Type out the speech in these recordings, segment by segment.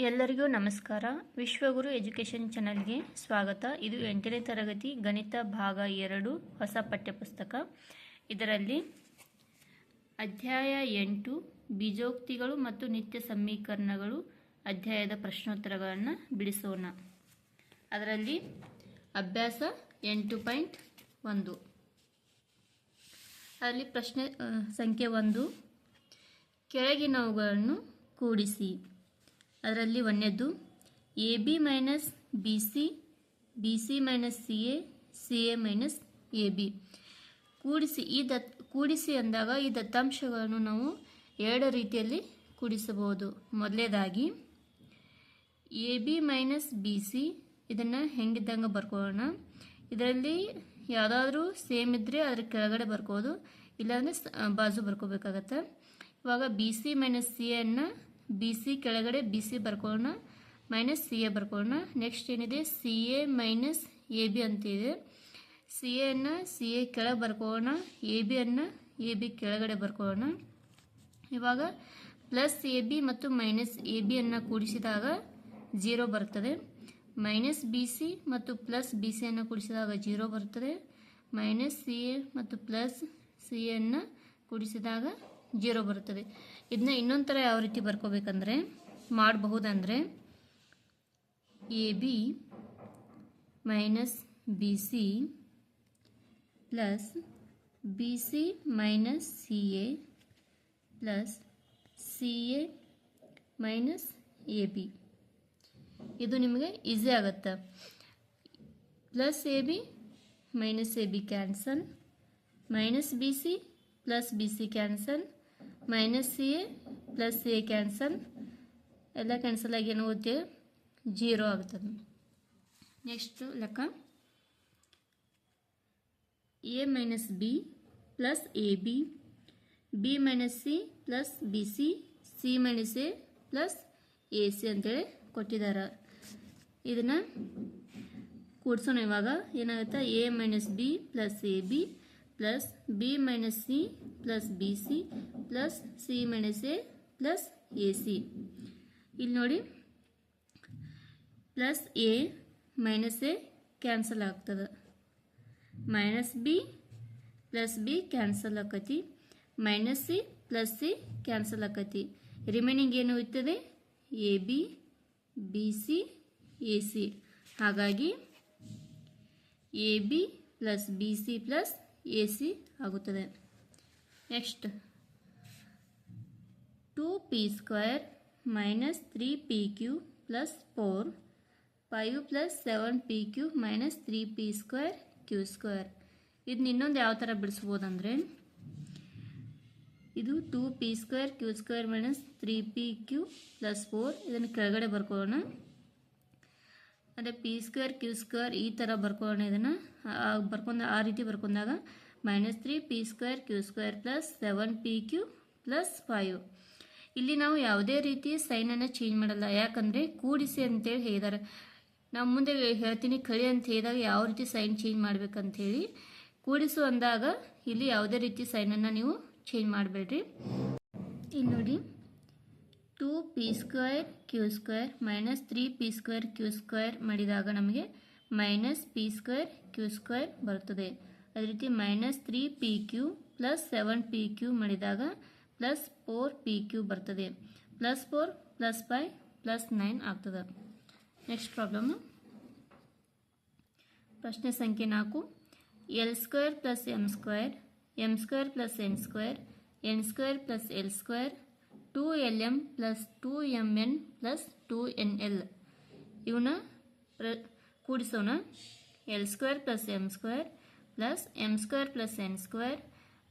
ಎಲ್ಲರಿಗೂ ನಮಸ್ಕಾರ. ವಿಶ್ವಗುರು ಎಜುಕೇಷನ್ ಚಾನಲ್ಗೆ ಸ್ವಾಗತ. ಇದು ಎಂಟನೇ ತರಗತಿ ಗಣಿತ ಭಾಗ ಎರಡು, ಹೊಸ ಪಠ್ಯಪುಸ್ತಕ. ಇದರಲ್ಲಿ ಅಧ್ಯಾಯ ಎಂಟು, ಬೀಜೋಕ್ತಿಗಳು ಮತ್ತು ನಿತ್ಯ ಸಮೀಕರಣಗಳು ಅಧ್ಯಾಯದ ಪ್ರಶ್ನೋತ್ತರಗಳನ್ನು ಬಿಡಿಸೋಣ. ಅದರಲ್ಲಿ ಅಭ್ಯಾಸ ಎಂಟು ಪಾಯಿಂಟ್ ಒಂದು. ಅದರಲ್ಲಿ ಪ್ರಶ್ನೆ ಸಂಖ್ಯೆ ಒಂದು. ಕೆಳಗಿನವುಗಳನ್ನು ಕೂಡಿಸಿ. ಅದರಲ್ಲಿ ಒಂದನೇದು A B minus B C B C minus C A C A minus A B. ಕೂಡಿಸಿ, ಈ ದತ್, ಕೂಡಿಸಿ ಅಂದಾಗ ಈ ದತ್ತಾಂಶಗಳನ್ನು ನಾವು ಎರಡು ರೀತಿಯಲ್ಲಿ ಕೂಡಿಸಬಹುದು. ಮೊದಲೇದಾಗಿ A B minus B C, ಇದನ್ನು ಹೆಂಗಿದ್ದಂಗೆ ಬರ್ಕೊಳ್ಳೋಣ. ಇದರಲ್ಲಿ ಯಾವುದಾದ್ರೂ ಸೇಮ್ ಇದ್ದರೆ ಅದ್ರ ಕೆಳಗಡೆ ಬರ್ಕೋದು ಇಲ್ಲಾಂದರೆ ಬಾಜು ಬರ್ಕೋಬೇಕಾಗತ್ತೆ. ಇವಾಗ ಬಿ ಸಿ ಮೈನಸ್ ಸಿ ಎನ್ನು ಬಿ ಸಿ ಕೆಳಗಡೆ ಬಿ ಸಿ ಬರ್ಕೊಳ್ಳೋಣ. ಮೈನಸ್ ಸಿ ಎ ಬರ್ಕೊಳ್ಳೋಣ. ನೆಕ್ಸ್ಟ್ ಏನಿದೆ? C A minus A B ಅಂತಿದೆ. ಸಿ ಎನ್ನು ಸಿ ಎ ಕೆಳಗೆ ಬರ್ಕೊಳ್ಳೋಣ. ಎ ಬಿಯನ್ನು ಎ ಬಿ ಕೆಳಗಡೆ ಬರ್ಕೊಳ್ಳೋಣ. ಇವಾಗ ಪ್ಲಸ್ ಎ ಬಿ ಮತ್ತು ಮೈನಸ್ ಎ ಬಿಯನ್ನು ಕೂಡಿಸಿದಾಗ ಜೀರೋ ಬರ್ತದೆ. ಮೈನಸ್ ಬಿ ಸಿ ಮತ್ತು ಪ್ಲಸ್ ಬಿ ಸಿಯನ್ನು ಕೂಡಿಸಿದಾಗ ಜೀರೋ ಬರ್ತದೆ. ಮೈನಸ್ ಸಿ ಎ ಮತ್ತು ಪ್ಲಸ್ ಸಿ ಎನ್ನು ಕೂಡಿಸಿದಾಗ ಜೀರೋ ಬರುತ್ತದೆ. ಇದನ್ನ ಇನ್ನೊಂದು ಥರ ಯಾವ ರೀತಿ ಬರ್ಕೋಬೇಕಂದ್ರೆ ಮಾಡಬಹುದಂದರೆ A B minus B C plus B C minus C A plus C A minus A B. ಇದು ನಿಮಗೆ ಈಸಿ ಆಗುತ್ತೆ. Plus A B minus A B cancel, minus B C plus B C cancel minus C A plus A cancel ಎಲ್ಲ cancel ಆಗಿ ಏನಾಗುತ್ತೆ zero ಆಗ್ತದೆ. Next ಲೆಕ್ಕ. A minus B plus A B B minus C plus B C C minus A plus A C ಅಂತೇಳಿ ಕೊಟ್ಟಿದ್ದಾರೆ. ಇದನ್ನು ಕೂಡ್ಸೋಣ ಇವಾಗ. ಏನಾಗುತ್ತೆ? A minus B plus A B plus B minus C plus B C plus C minus A plus A C ಇಲ್ಲಿ ನೋಡಿ plus A minus A cancel ಆಗ್ತದೆ. Minus B plus B cancel ಆಕತಿ. Minus C plus C cancel ಆಕತಿ. Remaining ಏನು ಇರ್ತದೆ? A B B C A C ಹಾಗಾಗಿ A B plus B C plus A C ಆಗುತ್ತದೆ. Next. Two P square minus three P Q plus four five plus seven P Q minus three P square Q square ಇದನ್ನ ಇನ್ನೊಂದು ಯಾವ ಥರ ಬಿಡಿಸ್ಬೋದಂದರೆ, ಇದು two P square Q square minus three P Q plus four ಇದನ್ನು ಕೆಳಗಡೆ ಬರ್ಕೊಳ್ಳೋಣ. ಅದೇ P square Q square ಈ ಥರ ಬರ್ಕೊಳ್ಳೋಣ ಇದನ್ನು. ಬರ್ಕೊಂಡ ಆ ರೀತಿ ಬರ್ಕೊಂಡಾಗ minus three P square Q square plus seven P Q plus five ಇಲ್ಲಿ ನಾವು ಯಾವುದೇ ರೀತಿ ಸೈನನ್ನು ಚೇಂಜ್ ಮಾಡಲ್ಲ. ಯಾಕಂದರೆ ಕೂಡಿಸಿ ಅಂತೇಳಿ ಹೇಳಿದ್ದಾರೆ. ನಾವು ಮುಂದೆ ಹೇಳ್ತೀನಿ, ಕಳಿ ಅಂತ ಹೇಳಿದಾಗ ಯಾವ ರೀತಿ ಸೈನ್ ಚೇಂಜ್ ಮಾಡ್ಬೇಕಂತ ಹೇಳಿ ಕೂಡಿಸು ಅಂದಾಗ ಇಲ್ಲಿ ಯಾವುದೇ ರೀತಿ ಸೈನನ್ನು ನೀವು ಚೇಂಜ್ ಮಾಡಬೇಡ್ರಿ. ಇಲ್ಲಿ ನೋಡಿ two P square Q square minus three P square Q square ಮಾಡಿದಾಗ ನಮಗೆ minus P square Q square ಬರ್ತದೆ ಅದೇ ರೀತಿ minus three P Q plus seven P Q ಮಾಡಿದಾಗ ಪ್ಲಸ್ ಫೋರ್ ಪಿ ಕ್ಯೂ ಬರ್ತದೆ. Plus four plus five plus nine ಆಗ್ತದೆ. Next problem ಪ್ರಶ್ನೆ ಸಂಖ್ಯೆ ನಾಲ್ಕು. L square plus M square M square plus N square N square plus L square two L M plus two M N plus two N L ಇವನ್ನ ಕೂಡಿಸೋಣ. L square plus M square plus m square plus n square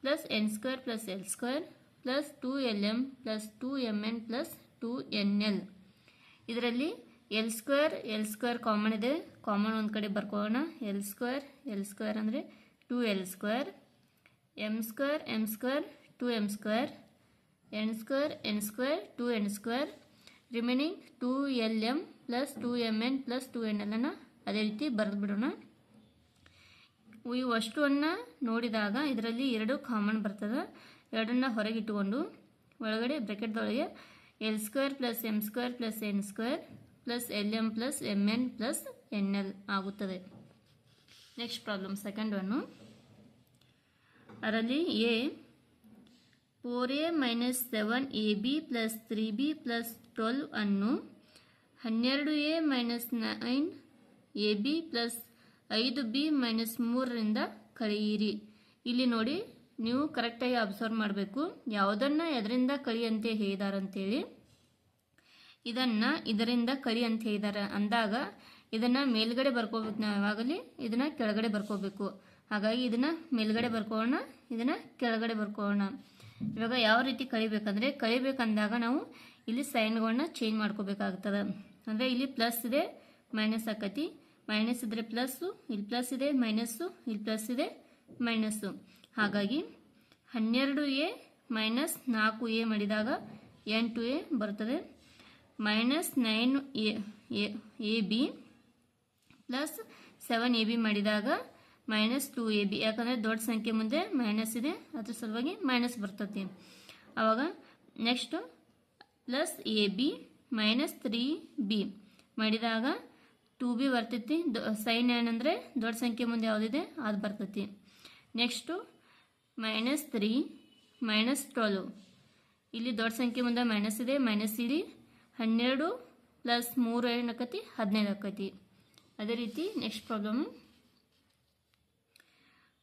plus n square plus l square plus two L M plus two M N plus two N L ಇದರಲ್ಲಿ L square L square common ಇದೆ. Common ಒಂದು ಕಡೆ ಬರ್ಕೊಳ್ಳೋಣ. L square L square ಅಂದರೆ two L square M square M square two M square N square N square two N square remaining two L M plus two M N plus two N L ಅನ್ನು ಅದೇ ರೀತಿ ಬರೆದು ಬಿಡೋಣ. ಇವು ಅನ್ನ ನೋಡಿದಾಗ ಇದರಲ್ಲಿ ಎರಡು ಕಾಮನ್ ಬರ್ತದೆ. ಎರಡನ್ನ ಹೊರಗಿಟ್ಟುಕೊಂಡು ಒಳಗಡೆ ಬ್ರೆಕೆಟ್ದೊಳಗೆ L square plus M square plus N square plus L M plus M N plus N L ಆಗುತ್ತದೆ. ನೆಕ್ಸ್ಟ್ ಪ್ರಾಬ್ಲಮ್ ಸೆಕೆಂಡ್ ಒನ್ನು ಅದರಲ್ಲಿ A four A minus seven A B plus three B plus twelve ಅನ್ನು ಹನ್ನೆರಡು A minus nine A B plus ಐದು B minus ಮೂರರಿಂದ ಕಳೆಯಿರಿ. ಇಲ್ಲಿ ನೋಡಿ, ನೀವು ಕರೆಕ್ಟಾಗಿ ಅಬ್ಸರ್ವ್ ಮಾಡಬೇಕು. ಯಾವುದನ್ನು ಎದರಿಂದ ಅಂತ ಹೇಳಿದಾರಂತೇಳಿ ಇದನ್ನು ಇದರಿಂದ ಕಳಿ ಅಂತ ಹೇಳಿದ್ದಾರೆ ಅಂದಾಗ, ಇದನ್ನು ಮೇಲ್ಗಡೆ ಬರ್ಕೋಬೇಕು ನಾವು ಯಾವಾಗಲಿ, ಇದನ್ನು ಕೆಳಗಡೆ ಬರ್ಕೋಬೇಕು. ಹಾಗಾಗಿ ಇದನ್ನು ಮೇಲ್ಗಡೆ ಬರ್ಕೋಣ, ಇದನ್ನು ಕೆಳಗಡೆ ಬರ್ಕೋಣ. ಇವಾಗ ಯಾವ ರೀತಿ ಕಳಿಬೇಕಂದ್ರೆ, ಕಳಿಬೇಕಂದಾಗ ನಾವು ಇಲ್ಲಿ ಸೈನ್ಗಳನ್ನ ಚೇಂಜ್ ಮಾಡ್ಕೋಬೇಕಾಗ್ತದೆ. ಅಂದರೆ ಇಲ್ಲಿ ಪ್ಲಸ್ ಇದೆ ಮೈನಸ್ ಆಕತಿ. ಮೈನಸ್ ಇದ್ರೆ ಪ್ಲಸ್ಸು, ಇಲ್ಲಿ ಪ್ಲಸ್ ಇದೆ, ಮೈನಸ್ಸು, ಇಲ್ಲಿ ಪ್ಲಸ್ ಇದೆ, ಮೈನಸ್ಸು. ಹಾಗಾಗಿ ಹನ್ನೆರಡು ಎ ಮೈನಸ್ ನಾಲ್ಕು ಎ ಮಾಡಿದಾಗ ಎಂಟು ಎ ಬರ್ತದೆ. Minus nine a a b plus seven a b ಮಾಡಿದಾಗ ಮೈನಸ್ ಟೂ ಎ ಬಿ. ಯಾಕಂದರೆ ದೊಡ್ಡ ಸಂಖ್ಯೆ ಮುಂದೆ ಮೈನಸ್ ಇದೆ, ಅದ್ರ ಸಲುವಾಗಿ ಮೈನಸ್ ಬರ್ತದೆ ಆವಾಗ next plus a b minus three b ಮಾಡಿದಾಗ ಟು ಬಿ ಬರ್ತೈತಿ. ಸೈನ್ ಏನಂದರೆ ದೊಡ್ಡ ಸಂಖ್ಯೆ ಮುಂದೆ ಯಾವುದಿದೆ, ಅದು ಬರ್ತೈತಿ. Next minus three minus twelve ಇಲ್ಲಿ ದೊಡ್ಡ ಸಂಖ್ಯೆ ಮುಂದೆ ಮೈನಸ್ ಇದೆ ಮೈನಸ್ ಇಲ್ಲಿ ಹನ್ನೆರಡು ಪ್ಲಸ್ ಮೂರು ಏನಾಕತಿ, ಹದಿನೈದು ಆಕತಿ. ಅದೇ ರೀತಿ ನೆಕ್ಸ್ಟ್ ಪ್ರಾಬ್ಲಮ್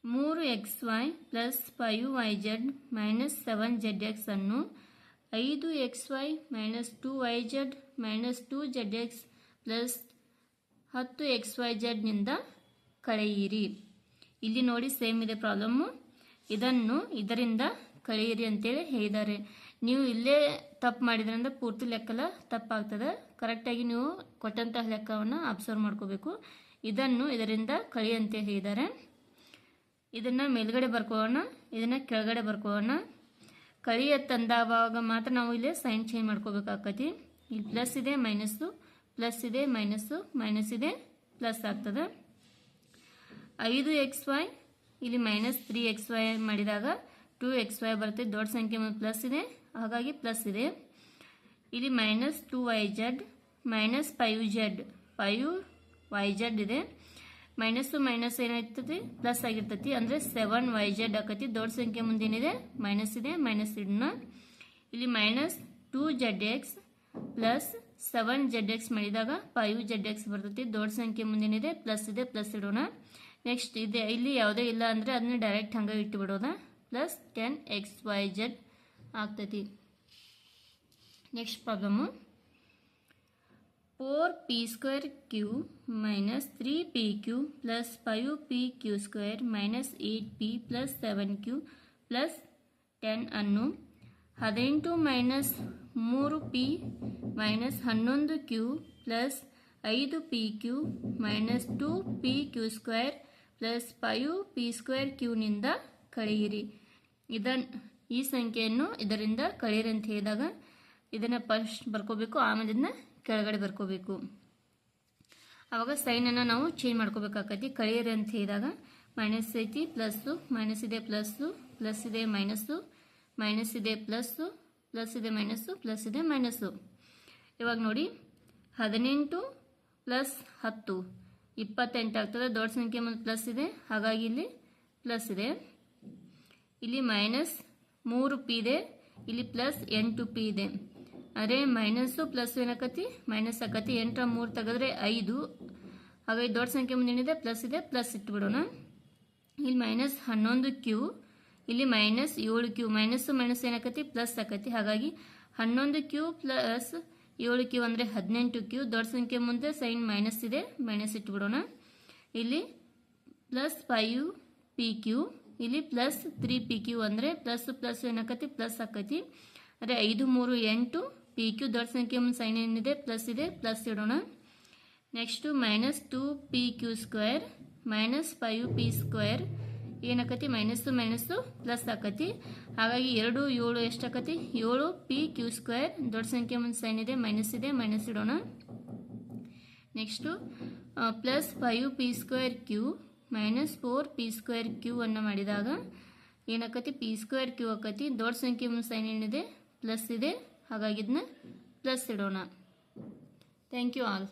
ಮೂರು x y plus five y z minus seven z x ಅನ್ನು ಐದು x y minus two y z minus two z x plus ಹತ್ತು ಎಕ್ಸ್ ವೈ ಜೆಡ್ನಿಂದ ಕಳೆಯಿರಿ. ಇಲ್ಲಿ ನೋಡಿ ಸೇಮ್ ಇದೆ ಪ್ರಾಬ್ಲಮ್ಮು ಇದನ್ನು ಇದರಿಂದ ಕಳೆಯಿರಿ ಅಂತೇಳಿ ಹೇಳಿದ್ದಾರೆ. ನೀವು ಇಲ್ಲೇ ತಪ್ಪು ಮಾಡಿದ್ರಿಂದ ಪೂರ್ತಿ ಲೆಕ್ಕಲ ತಪ್ಪಾಗ್ತದೆ. ಕರೆಕ್ಟಾಗಿ ನೀವು ಕೊಟ್ಟಂತಹ ಲೆಕ್ಕವನ್ನು ಅಬ್ಸರ್ವ್ ಮಾಡ್ಕೋಬೇಕು. ಇದನ್ನು ಇದರಿಂದ ಕಳಿ ಅಂತ ಹೇಳಿದ್ದಾರೆ. ಇದನ್ನು ಮೇಲ್ಗಡೆ ಬರ್ಕೊಳ್ಳೋಣ ಇದನ್ನು ಕೆಳಗಡೆ ಬರ್ಕೊಳ್ಳೋಣ ಕಳಿಯ ತಂದಾವಾಗ ಮಾತ್ರ ನಾವು ಇಲ್ಲಿ ಸೈನ್ ಚೇಂಜ್ ಮಾಡ್ಕೋಬೇಕಾಕತಿ. ಇಲ್ಲಿ ಪ್ಲಸ್ ಇದೆ ಮೈನಸ್ಸು ಪ್ಲಸ್ ಇದೆ, ಮೈನಸ್ಸು. ಮೈನಸ್ ಇದೆ, ಪ್ಲಸ್ ಆಗ್ತದೆ. ಐದು ಎಕ್ಸ್ ವೈ, ಇಲ್ಲಿ ಮೈನಸ್ ತ್ರೀ ಎಕ್ಸ್ ವೈ ಮಾಡಿದಾಗ ಟೂ ಎಕ್ಸ್ ವೈ ಬರುತ್ತೆ. ದೊಡ್ಡ ಸಂಖ್ಯೆ ಪ್ಲಸ್ ಇದೆ. ಹಾಗಾಗಿ ಪ್ಲಸ್ ಇದೆ. ಇಲ್ಲಿ minus two y z, minus five z. Five y z ಇದೆ. ಮೈನಸ್ಸು ಮೈನಸ್ ಏನಾಗ್ತದೆ? ಪ್ಲಸ್ ಆಗಿರ್ತೈತಿ. ಅಂದರೆ ಸೆವೆನ್ ವೈ ಜಡ್ ಆಕತಿ. ದೊಡ್ಡ ಸಂಖ್ಯೆ ಮುಂದೇನಿದೆ ಮೈನಸ್ ಇದೆ, ಮೈನಸ್ ಇಡೋಣ ಇಲ್ಲಿ minus two Z X plus seven Z X ಮಾಡಿದಾಗ ಫೈವ್ ಜೆಡ್ ಎಕ್ಸ್ ಬರ್ತೈತಿ. ದೊಡ್ಡ ಸಂಖ್ಯೆ ಮುಂದೇನಿದೆ. ಪ್ಲಸ್ ಇದೆ ಪ್ಲಸ್ ಇಡೋಣ. ನೆಕ್ಸ್ಟ್ ಇದೆ. ಇಲ್ಲಿ ಯಾವುದೇ ಇಲ್ಲ ಅಂದರೆ ಅದನ್ನ ಡೈರೆಕ್ಟ್ ಹಂಗೆ ಇಟ್ಟು plus ten x y z ಆಗ್ತೈತಿ. Next problem four p square q minus three p q plus five p q square minus eight p plus seven q plus ten ಅನ್ನು ಹದಿನೆಂಟು ಮೈನಸ್ ಮೂರು ಪಿ ಮೈನಸ್ ಹನ್ನೊಂದು q plus ಐದು P Q minus two P Q square plus five P square ಕ್ಯೂನಿಂದ ಕಳೆಯಿರಿ. ಇದನ್ನು ಈ ಸಂಖ್ಯೆಯನ್ನು ಇದರಿಂದ ಕಳೆಯಿರಿ ಅಂತ ಹೇಳಿದಾಗ ಇದನ್ನು ಫಸ್ಟ್ ಬರ್ಕೋಬೇಕು, ಆಮೇಲೆ ಇದನ್ನ ಕೆಳಗಡೆ ಬರ್ಕೋಬೇಕು. ಆವಾಗ ಸೈನನ್ನು ನಾವು ಚೇಂಜ್ ಮಾಡ್ಕೋಬೇಕಾಕತಿ. ಕಳೆಯಿರಿ ಅಂತ ಹೇಳಿದಾಗ ಮೈನಸ್ ಐತಿ ಪ್ಲಸ್ಸು ಮೈನಸ್ ಇದೆ ಪ್ಲಸ್ಸು ಪ್ಲಸ್ ಇದೆ ಮೈನಸ್ಸು ಮೈನಸ್ ಇದೆ ಪ್ಲಸ್ಸು ಪ್ಲಸ್ ಇದೆ ಮೈನಸ್ಸು ಪ್ಲಸ್ ಇದೆ ಮೈನಸ್ಸು ಇವಾಗ ನೋಡಿ, ಹದಿನೆಂಟು ಪ್ಲಸ್ ಹತ್ತು. ಇಪ್ಪತ್ತೆಂಟು ಆಗ್ತದೆ, ದೊಡ್ಡ ಸಂಖ್ಯೆ ಮುಂದೆ ಪ್ಲಸ್ ಇದೆ. ಹಾಗಾಗಿ ಇಲ್ಲಿ ಪ್ಲಸ್ ಇದೆ. ಇಲ್ಲಿ ಮೈನಸ್ ಮೂರು ಪಿ ಇದೆ, ಇಲ್ಲಿ ಪ್ಲಸ್ ಎಂಟು ಪಿ ಇದೆ. ಅಂದರೆ ಮೈನಸ್ಸು ಪ್ಲಸ್ ಏನಕತಿ ಮೈನಸ್ ಆಕತಿ ಎಂಟರ ಮೂರು ತೆಗೆದ್ರೆ ಐದು. ಹಾಗಾಗಿ ದೊಡ್ಡ ಸಂಖ್ಯೆ ಮುಂದೆ ಏನಿದೆ? ಪ್ಲಸ್ ಇದೆ ಪ್ಲಸ್ ಇಟ್ಬಿಡೋಣ. ಇಲ್ಲಿ ಮೈನಸ್ ಹನ್ನೊಂದು ಕ್ಯೂ ಇಲ್ಲಿ ಮೈನಸ್ ಏಳು ಕ್ಯೂ ಮೈನಸ್ಸು ಮೈನಸ್ ಏನಕತಿ ಪ್ಲಸ್ ಆಕತಿ ಹಾಗಾಗಿ ಹನ್ನೊಂದು ಕ್ಯೂ ಪ್ಲಸ್ ಏಳು ಕ್ಯೂ ಅಂದರೆ ಹದಿನೆಂಟು ಕ್ಯೂ. ದೊಡ್ಡ ಸಂಖ್ಯೆ ಮುಂದೆ ಸೈನ್ ಮೈನಸ್ ಇದೆ. ಮೈನಸ್ ಇಟ್ಬಿಡೋಣ. ಇಲ್ಲಿ ಪ್ಲಸ್ ಫೈವ್ ಪಿ ಕ್ಯೂ ಇಲ್ಲಿ ಪ್ಲಸ್ ತ್ರೀ ಪಿ ಕ್ಯೂ ಅಂದರೆ ಪ್ಲಸ್ ಪ್ಲಸ್ ಏನಾಕತಿ? ಪ್ಲಸ್ ಆಕತಿ. ಅಂದರೆ ಐದು, ಮೂರು, ಎಂಟು ಪಿ ಕ್ಯೂ ದೊಡ್ಡ ಸಂಖ್ಯೆ ಮುಂದೆ ಸೈನ್ ಏನಿದೆ? ಪ್ಲಸ್ ಇದೆ. ಪ್ಲಸ್ ಇಡೋಣ. Next minus two p q square minus five p square ಏನಾಕತಿ? Minus minus, plus ಆಕತಿ. ಹಾಗಾಗಿ ಎರಡು, ಏಳು ಎಷ್ಟಾಕತಿ? ಏಳು, ಪಿ, ಕ್ಯೂ ಸ್ಕ್ವೇರ್. ದೊಡ್ಡ ಸಂಖ್ಯೆ ಮುಂದೆ ಸೈನ್ ಇದೆ, ಮೈನಸ್ ಇದೆ, ಮೈನಸ್ ಇಡೋಣ. Next plus five p square q minus four p square q ಅನ್ನು ಮಾಡಿದಾಗ ಏನಾಕತಿ? ಪಿ ಸ್ಕ್ವೇರ್ ಕ್ಯೂ ಆಕತಿ. ದೊಡ್ಡ ಸಂಖ್ಯೆ ಮುಂದೆ ಸೈನ್ ಏನಿದೆ? ಪ್ಲಸ್ ಇದೆ. ಹಾಗಾಗಿ ಇದನ್ನ ಪ್ಲಸ್ ಇಡೋಣ. Thank you all.